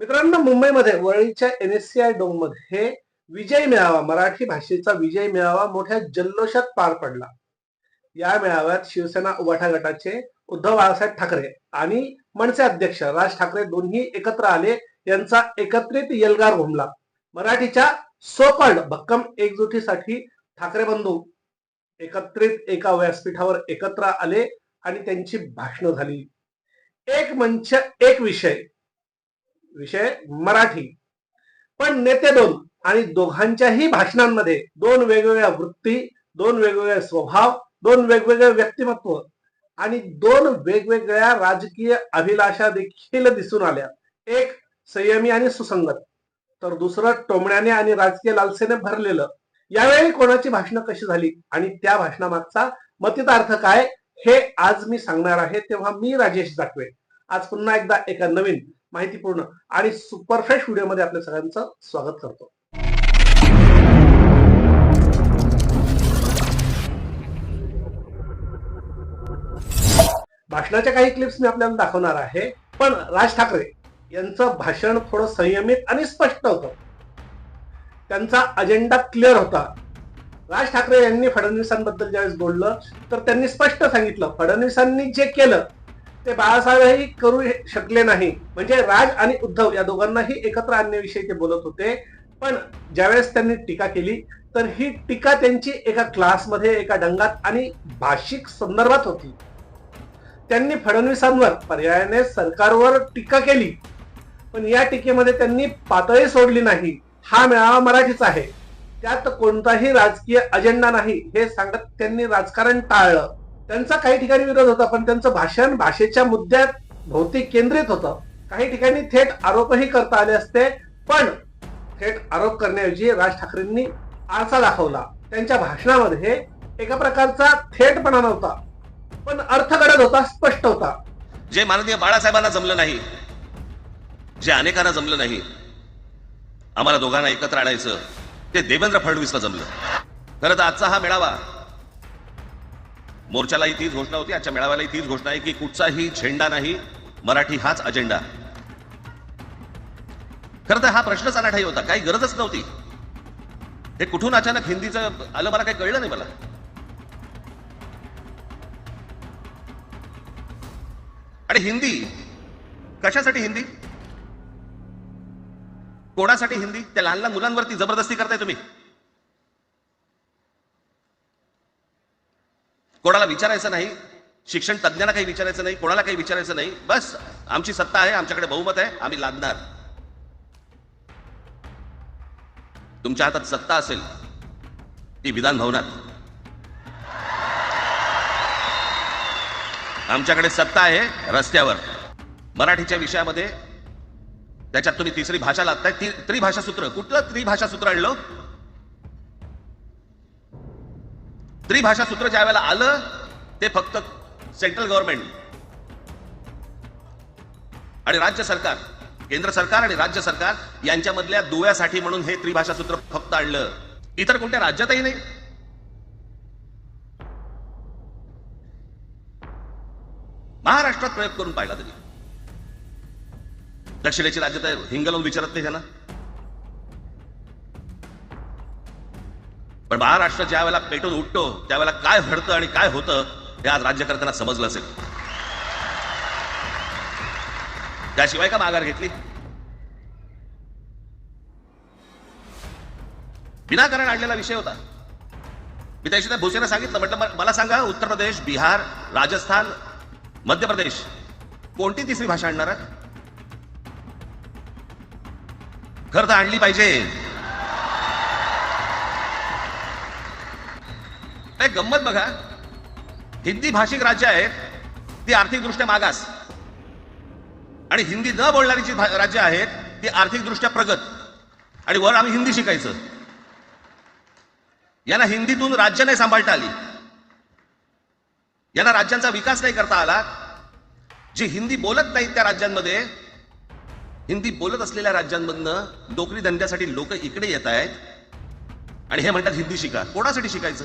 मित्रांनो मुंबईमध्ये वरळीच्या एन एस सी आय डोममध्ये विजय मेळावा मराठी भाषेचा विजय मेळावा मोठ्या जल्लोषात पार पडला. या मेळाव्यात शिवसेना उभाठा गटाचे उद्धव बाळासाहेब ठाकरे आणि मनसे अध्यक्ष राज ठाकरे दोन्ही एकत्र आले यांचा एकत्रित यलगार घुमला मराठीच्या सोकड भक्कम एकजुटीसाठी ठाकरे बंधू एकत्रित एका व्यासपीठावर एकत्र आले आणि त्यांची भाषणं झाली. एक मंच एक विषय विषय मराठी. पण नेते दोन आणि दोघांच्याही भाषणांमध्ये दोन वेगवेगळ्या वृत्ती दोन वेगवेगळे स्वभाव दोन वेगवेगळे व्यक्तिमत्व आणि दोन वेगवेगळ्या राजकीय अभिलाषा देखील दिसून आल्या. एक संयमी आणि सुसंगत तर दुसरं टोमण्याने आणि राजकीय लालसेने भरलेलं. यावेळी कोणाची भाषणं कशी झाली आणि त्या भाषणामागचा मतितार्थ काय हे आज मी सांगणार आहे तेव्हा मी राजेश दाखवे आज पुन्हा एकदा एका नवीन माहितीपूर्ण आणि सुपरफ्रेश व्हिडिओमध्ये आपल्या सगळ्यांचं स्वागत करतो. भाषणाच्या काही क्लिप्स मी आपल्याला दाखवणार आहे पण राज ठाकरे यांचं भाषण थोडं संयमित आणि स्पष्ट होतं. त्यांचा अजेंडा क्लिअर होता. राज ठाकरे यांनी फडणवीसांबद्दल ज्यावेळेस बोललं तर त्यांनी स्पष्ट सांगितलं. फडणवीसांनी जे केलं ते बाळासाहेबही करू शकले नाही. म्हणजे राज आणि उद्धव या दोघांनाही एकत्र आणण्याविषयी ते बोलत होते. पण ज्यावेळेस त्यांनी टीका केली तर ही टीका त्यांची एका क्लासमध्ये एका डंगात आणि भाषिक संदर्भात होती. त्यांनी फडणवीसांवर पर्यायाने सरकारवर टीका केली. पण या टीकेमध्ये त्यांनी पातळी सोडली नाही. हा मेळावा मराठीच आहे. त्यात कोणताही राजकीय अजेंडा नाही हे सांगत त्यांनी राजकारण टाळलं. त्यांचा काही ठिकाणी विरोध होता पण त्यांचं भाषण भाषेच्या मुद्द्यात भोवती केंद्रित होतं. काही ठिकाणी थेट आरोपही करता आले असते पण थेट आरोप करण्याऐवजी राज ठाकरेंनी आरसा दाखवला. त्यांच्या भाषणामध्ये एका प्रकारचा थेटपणा नव्हता पण अर्थ घडत होता स्पष्ट होता. जे माननीय बाळासाहेबांना जमलं नाही जे अनेकांना जमलं नाही आम्हाला दोघांना एकत्र आणायचं ते देवेंद्र फडणवीसला जमलं. खरं तर आजचा हा मेळावा मोर्चालाही तीच घोषणा होती आजच्या मेळाव्यालाही तीच घोषणा आहे की कुठचाही झेंडा नाही मराठी हाच अजेंडा. खरं तर हा प्रश्नच अनाठाई होता काही गरजच नव्हती. हे कुठून अचानक हिंदीचं आलं मला काही कळलं नाही मला. आणि हिंदी? कशासाठी हिंदी? कोणासाठी हिंदी? त्या लहान लहान मुलांवरती जबरदस्ती करताय तुम्ही. कोणाला विचारायचं नाही शिक्षण तज्ञांना काही विचारायचं नाही कोणाला काही विचारायचं नाही बस आमची सत्ता आहे आमच्याकडे बहुमत आहे आम्ही लादणार तुमच्या हातात सत्ता असेल ती विधान भवनात. आमच्याकडे सत्ता आहे रस्त्यावर. मराठीच्या विषयामध्ये त्याच्यात तुम्ही तिसरी भाषा लागताय ती त्रिभाषा सूत्र कुठलं त्रिभाषा सूत्र आणलं? त्रिभाषा सूत्र ज्या वेळेला आलं ते फक्त सेंट्रल गव्हर्नमेंट आणि राज्य सरकार केंद्र सरकार आणि राज्य सरकार यांच्यामधल्या दुव्यासाठी म्हणून हे त्रिभाषा सूत्र फक्त आणलं. इतर कोणत्या राज्यातही नाही. महाराष्ट्रात प्रयोग करून पाहिला तरी. दक्षिणेची राज्य तर हिंग विचारत नाही त्यांना पण महाराष्ट्र ज्या वेळेला पेटून उठतो त्यावेळेला काय घडतं आणि काय होतं हे आज राज्यकर्त्यांना समजलं असेल. त्याशिवाय का माघार घेतली? विनाकारण आणलेला विषय होता. मी त्याशी त्या भुसेनं सांगितलं म्हटलं मला सांगा उत्तर प्रदेश बिहार राजस्थान मध्य प्रदेश कोणती तिसरी भाषा आणणार खरं तर आणली पाहिजे. नाही गंमत बघा. हिंदी भाषिक राज्य आहेत ती आर्थिकदृष्ट्या मागास. आणि हिंदी न बोलणारी जी राज्य आहेत ती आर्थिकदृष्ट्या प्रगत. आणि वर आम्ही हिंदी शिकायचं. यांना हिंदीतून राज्य नाही सांभाळता आली. यांना राज्यांचा विकास नाही करता आला. जे हिंदी बोलत नाहीत त्या राज्यांमध्ये हिंदी बोलत असलेल्या राज्यांमधनं नोकरी धंद्यासाठी लोक इकडे येत आहेत. आणि हे म्हणतात हिंदी शिका. कोणासाठी शिकायचं?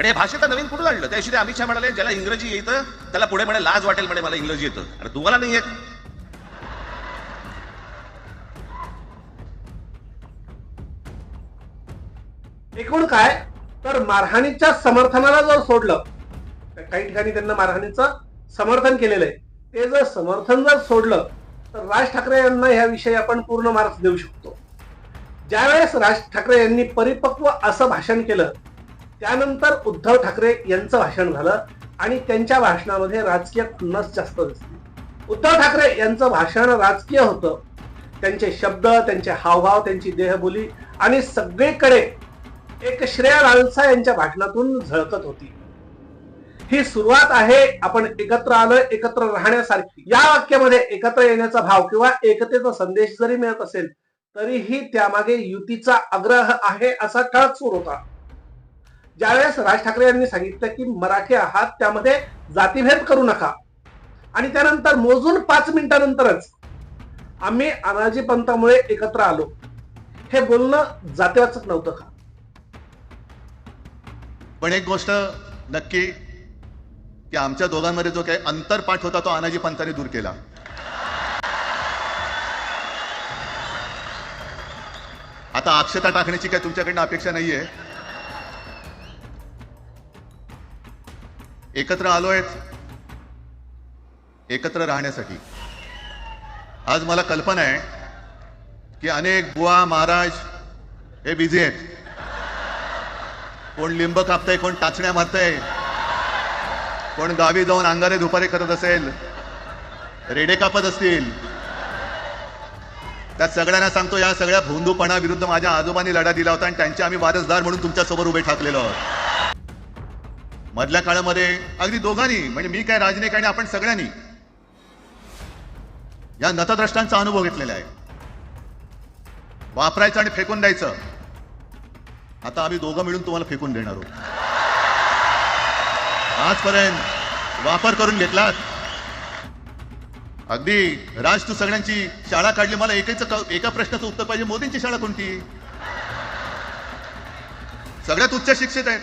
आणि या भाषेचं नवीन कुठं आणलं? त्याशी ते अमित शहा म्हणाले ज्याला इंग्रजी येतं त्याला पुढे म्हणे लाज वाटेल म्हणे मला इंग्रजी येतं. अरे तुम्हाला नाही येत. एकूण काय? तर मारहाणीच्या समर्थनाला जर सोडलं तर काही ठिकाणी त्यांना मारहाणीचं समर्थन केलेलं आहे. ते जर समर्थन जर सोडलं तर राज ठाकरे यांना ह्याविषयी आपण पूर्ण मार्क्स देऊ शकतो. ज्यावेळेस राज ठाकरे यांनी परिपक्व असं भाषण केलं त्यानंतर उद्धव ठाकरे यांचं भाषण झालं आणि त्यांच्या भाषणामध्ये राजकीय खुन्नस जास्त दिसली. उद्धव ठाकरे यांचं भाषण राजकीय होतं. त्यांचे शब्द त्यांचे हावभाव त्यांची देहबोली आणि सगळीकडे एक श्रेया लालसा यांच्या भाषणातून झळकत होती. ही सुरुवात आहे आपण एकत्र आलं एकत्र राहण्यासारखी. या वाक्यामध्ये एकत्र येण्याचा भाव किंवा एकतेचा संदेश जरी मिळत असेल तरीही त्यामागे युतीचा आग्रह आहे असा ठळक सूर होता. ज्यावेळेस राज ठाकरे यांनी सांगितलं की मराठी आहात त्यामध्ये जातीभेद करू नका. आणि त्यानंतर मोजून पाच मिनिटानंतरच आम्ही अनाजी पंथामुळे एकत्र आलो. हे बोलणं जातीवाचक नव्हतं का? पण एक गोष्ट नक्की की आमच्या दोघांमध्ये जो काही अंतरपाठ होता तो अनाजी पंतांनी दूर केला. आता अक्षता टाकण्याची काय तुमच्याकडनं अपेक्षा नाहीये. एकत्र आलोय एकत्र राहण्यासाठी. आज मला कल्पना आहे की अनेक बुवा महाराज हे बिझी आहेत. कोण लिंब कापतंय कोण टाचण्या मारतंय कोण गावी जाऊन अंगारे दुपारे करत असेल रेडे कापत असतील. त्या सगळ्यांना सांगतो या सगळ्या भोंदूपणा विरुद्ध माझ्या आजोबांनी लढा दिला होता आणि त्यांचे आम्ही वारसदार म्हणून तुमच्यासमोर उभे ठाकलेलो आहोत. मधल्या काळामध्ये अगदी दोघांनी म्हणजे मी काय राजनेक आणि आपण सगळ्यांनी या नतद्रष्टांचा अनुभव घेतलेला आहे. वापरायचं आणि फेकून द्यायचं. आता आम्ही दोघं मिळून तुम्हाला फेकून देणार आहोत. आजपर्यंत वापर करून घेतलात. अगदी राज तू सगळ्यांची शाळा काढली. मला एकच एका प्रश्नाचं उत्तर पाहिजे. मोदींची शाळा कोणती? सगळ्यात उच्च शिक्षित आहेत.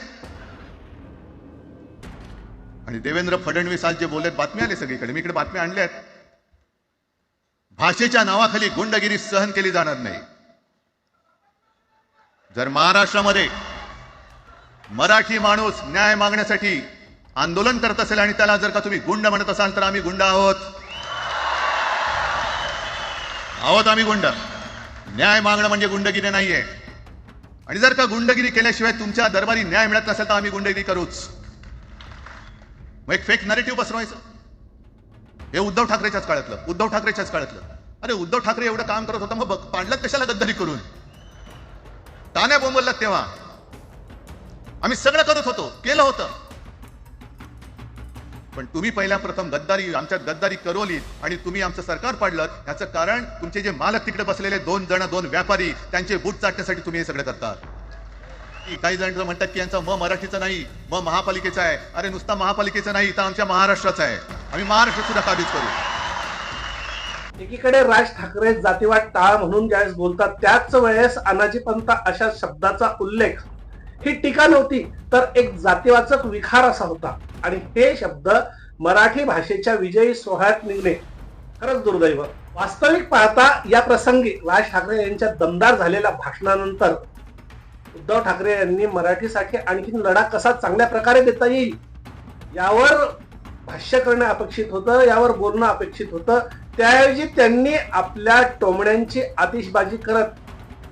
आणि देवेंद्र फडणवीस आज जे बोलत बातमी आले सगळीकडे. मी इकडे बातम्या आणल्यात. भाषेच्या नावाखाली गुंडगिरी सहन केली जाणार नाही. जर महाराष्ट्रामध्ये मराठी माणूस न्याय मागण्यासाठी आंदोलन करत असेल आणि त्याला जर का तुम्ही गुंड म्हणत असाल तर आम्ही गुंड आहोत. आहोत आम्ही गुंड. न्याय मागणं म्हणजे गुंडगिरी नाहीये. आणि जर का गुंडगिरी केल्याशिवाय तुमच्या दरबारी न्याय मिळत नसेल तर आम्ही गुंडगिरी करूच. मग एक फेक नरेटिव्ह पसरवायचं. हे उद्धव ठाकरेच्याच काळातलं उद्धव ठाकरेच्याच काळातलं. अरे उद्धव ठाकरे एवढं काम करत होता मग बघ- पाडलं कशाला गद्दारी करून? ताण्या बोंबललात तेव्हा. आम्ही सगळं करत होतो केलं होतं. पण तुम्ही पहिल्या प्रथम गद्दारी आमच्यात गद्दारी करवली आणि तुम्ही आमचं सरकार पाडलं याचं कारण तुमचे जे मालक तिकडे बसलेले दोन जण दोन व्यापारी त्यांचे बूट चाटण्यासाठी तुम्ही हे सगळं करता काही जण म्हणतात की यांचा म मराठीचा नाही म महापालिकेचा आहे. अरे नुसता महापालिकेचा नाही तर आमच्या महाराष्ट्राचा आहे. आम्ही महाराष्ट्र सुद्धा काबीज करू. एकीकडे राज ठाकरे जातीवाद टाळ म्हणून ज्यावेळेस बोलतात त्याच वेळेस अनाजी पंत अशा शब्दाचा उल्लेख. ही टीका नव्हती तर एक जातीवाचक विखार असा होता. आणि हे शब्द मराठी भाषेच्या विजयी सोहळ्यात निघणे खरंच दुर्दैव. वास्तविक पाहता या प्रसंगी राज ठाकरे यांच्या दमदार झालेल्या भाषणानंतर उद्धव ठाकरे यांनी मराठीसाठी आणखीन लढा कसा चांगल्या प्रकारे देता येईल यावर भाष्य करणं अपेक्षित होतं यावर बोलणं अपेक्षित होतं. त्याऐवजी त्यांनी आपल्या टोमण्यांची आतिषबाजी करत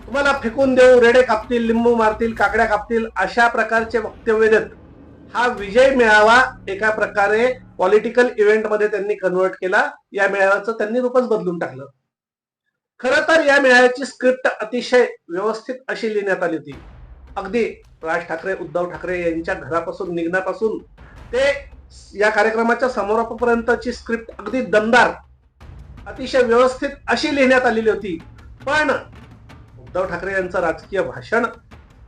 तुम्हाला फेकून देऊ रेडे कापतील लिंबू मारतील काकड्या कापतील अशा प्रकारचे वक्तव्य देत हा विजय मेळावा एका प्रकारे पॉलिटिकल इव्हेंटमध्ये त्यांनी कन्वर्ट केला. या मेळाव्याचं त्यांनी रूपच बदलून टाकलं. खरं तर या मेळाव्याची स्क्रिप्ट अतिशय व्यवस्थित अशी लिहिण्यात आली होती. अगदी राज ठाकरे उद्धव ठाकरे यांच्या घरापासून निघण्यापासून ते या कार्यक्रमाच्या समारोपापर्यंतची स्क्रिप्ट अगदी दमदार अतिशय व्यवस्थित अशी लिहिण्यात आलेली होती. पण उद्धव ठाकरे यांचं राजकीय भाषण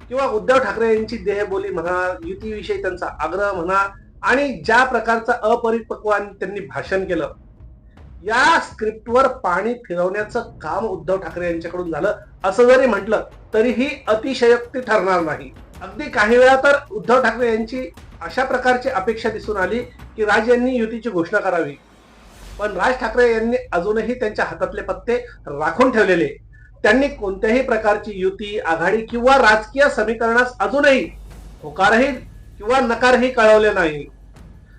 किंवा उद्धव ठाकरे यांची देहबोली म्हणा युतीविषयी त्यांचा आग्रह म्हणा आणि ज्या प्रकारचं अपरिपक्वान त्यांनी भाषण केलं या स्क्रिप्टवर पाणी फिरवण्याचं काम उद्धव ठाकरे यांच्याकडून झालं. असं जरी म्हटलं तरीही अतिशयोक्ती ठरणार नाही. अगदी काही वेळा तर उद्धव ठाकरे यांची अशा प्रकारची अपेक्षा दिसून आली की राज यांनी युतीची घोषणा करावी. पण राज ठाकरे यांनी अजूनही त्यांच्या हातातले पत्ते राखून ठेवलेले. त्यांनी कोणत्याही प्रकारची युती आघाडी किंवा राजकीय समीकरणास अजूनही होकारही किंवा नकारही कळवले नाही.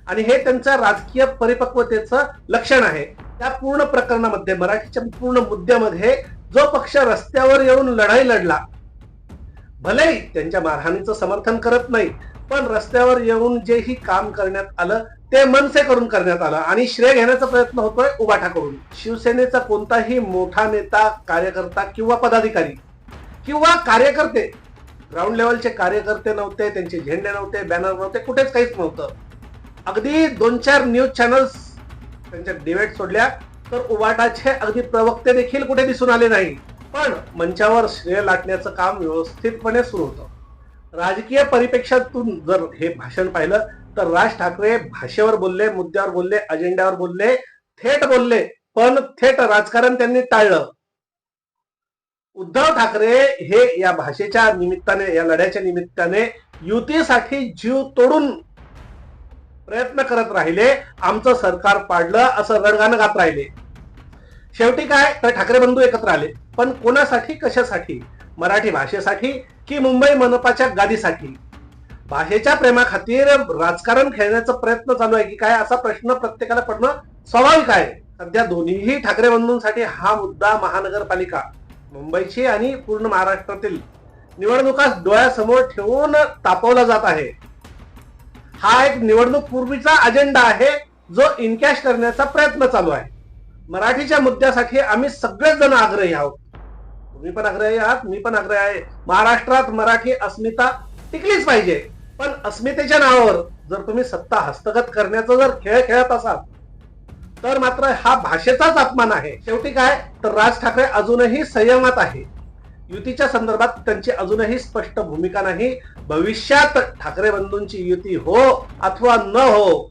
आणि हे त्यांच्या राजकीय परिपक्वतेचं लक्षण आहे. त्या पूर्ण प्रकरणामध्ये मराठीच्या पूर्ण मुद्द्यामध्ये जो पक्ष रस्त्यावर येऊन लढाई लढला भलेही त्यांच्या मारहाणीचं समर्थन करत नाही पण रस्त्यावर येऊन जेही काम करण्यात आलं ते मनसे करून करण्यात आलं आणि श्रेय घेण्याचा प्रयत्न होतोय उबाठा करून शिवसेनेचा कोणताही मोठा नेता कार्यकर्ता किंवा पदाधिकारी किंवा कार्यकर्ते ग्राउंड लेवलचे कार्यकर्ते नव्हते त्यांचे झेंडे नव्हते बॅनर नव्हते कुठेच काहीच नव्हतं. अगदी दोन चार न्यूज चॅनल्स त्यांच्या डिबेट सोडल्या तर उबाटाचे अगदी प्रवक्ते देखील कुठे दिसून आले नाही. पण मंचावर श्रेय लाटण्याचं काम व्यवस्थितपणे सुरू होतं. राजकीय परिप्रेक्षातून जर हे भाषण पाहिलं तर राज ठाकरे भाषेवर बोलले मुद्द्यावर बोलले अजेंड्यावर बोलले थेट बोलले पण थेट राजकारण त्यांनी टाळलं. उद्धव ठाकरे हे या भाषेच्या निमित्ताने या लढ्याच्या निमित्ताने युतीसाठी जीव तोडून प्रयत्न करत राहिले आमचं सरकार पाडलं असं रणगाणं गात राहिले. शेवटी काय तर ठाकरे बंधू एकत्र आले. पण कोणासाठी कशासाठी? मराठी भाषेसाठी की मुंबई मनपाच्या गादीसाठी? भाषेच्या प्रेमाखातीर राजकारण खेळण्याचा प्रयत्न चालू आहे की काय असा प्रश्न प्रत्येकाला पडणं स्वाभाविक आहे. सध्या दोन्हीही ठाकरे बंधूंसाठी हा मुद्दा महानगरपालिका मुंबईची आणि पूर्ण महाराष्ट्रातील निवडणुका डोळ्यासमोर ठेवून तापवला जात आहे. हा एक निवडणूक पूर्वीचा अजेंडा आहे जो इनकॅश करण्याचा प्रयत्न चालू आहे. मराठीच्या मुद्द्यासाठी आम्ही सगळेच जण आग्रही आहोत. तुम्ही पण आग्रही आहात मी पण आग्रही आहे. महाराष्ट्रात मराठी अस्मिता टिकलीच पाहिजे. पण अस्मितेच्या नावावर जर तुम्ही सत्ता हस्तगत करण्याचा जर खेळ खेळत असाल तर मात्र हा भाषेचाच अपमान आहे. शेवटी काय? तर राज ठाकरे अजूनही संयमात आहे. युतीच्या संदर्भात त्यांची अजूनही स्पष्ट भूमिका नाही. भविष्यात ठाकरे बंधूंची युती हो अथवा न हो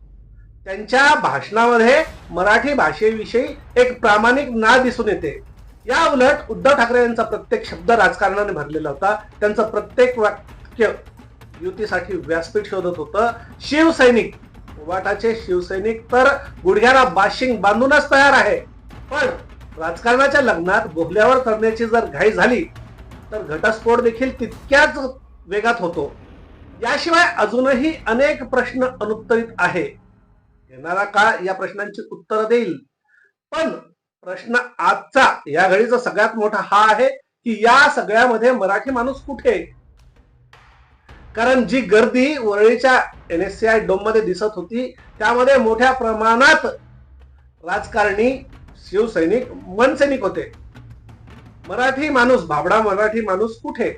त्यांच्या भाषणामध्ये मराठी भाषेविषयी एक प्रामाणिक ना दिसून येते. या उलट उद्धव ठाकरे यांचा प्रत्येक शब्द राजकारणाने भरलेला होता. त्यांचं प्रत्येक वाक्य युतीसाठी व्यासपीठ शोधत होतं. शिवसैनिक वाटाचे शिवसैनिक तर गुडघ्याला बाशिंग बांधूनच तयार आहे. पण राजकारणाच्या लग्नात बोहल्यावर करण्याची जर घाई झाली तर घटस्फोट देखील तितक्याच वेगात होतो. याशिवाय अजूनही अनेक प्रश्न अनुत्तरित आहे. येणारा काळ या प्रश्नांची उत्तरं देईल. पण प्रश्न आजचा या घडीचा सगळ्यात मोठा हा आहे की या सगळ्यामध्ये मराठी माणूस कुठे? कारण जी गर्दी वरळीच्या एन एस सी आय डोममध्ये दिसत होती त्यामध्ये मोठ्या प्रमाणात राजकारणी शिवसैनिक मनसैनिक होते. मराठी माणूस भाबडा मराठी माणूस कुठे?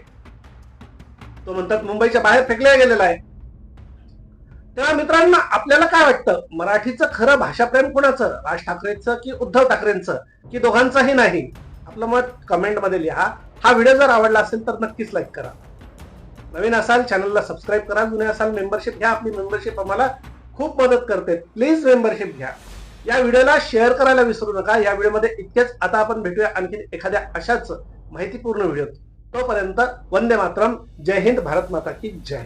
तो म्हणतात मुंबईच्या बाहेर फेकला गेलेला आहे. तेव्हा मित्रांनो आपल्याला काय वाटतं? मराठीचं खरं भाषाप्रेम कुणाचं? राज ठाकरेंचं की उद्धव ठाकरेंचं? की दोघांचंही नाही? आपलं मत कमेंटमध्ये लिहा. हा व्हिडिओ जर आवडला असेल तर नक्कीच लाईक करा. नवीन असाल चॅनलला सबस्क्राईब करा. जुने असाल मेंबरशिप घ्या. आपली मेंबरशिप आम्हाला खूप मदत करते. प्लीज मेंबरशिप घ्या. या व्हिडिओला शेअर करायला विसरू नका. या व्हिडिओमध्ये इतकेच. आता आपण भेटूया आणखी एखाद्या अशाच माहितीपूर्ण व्हिडिओ तोपर्यंत वंदे मातरम. जय हिंद भारत माता की जय.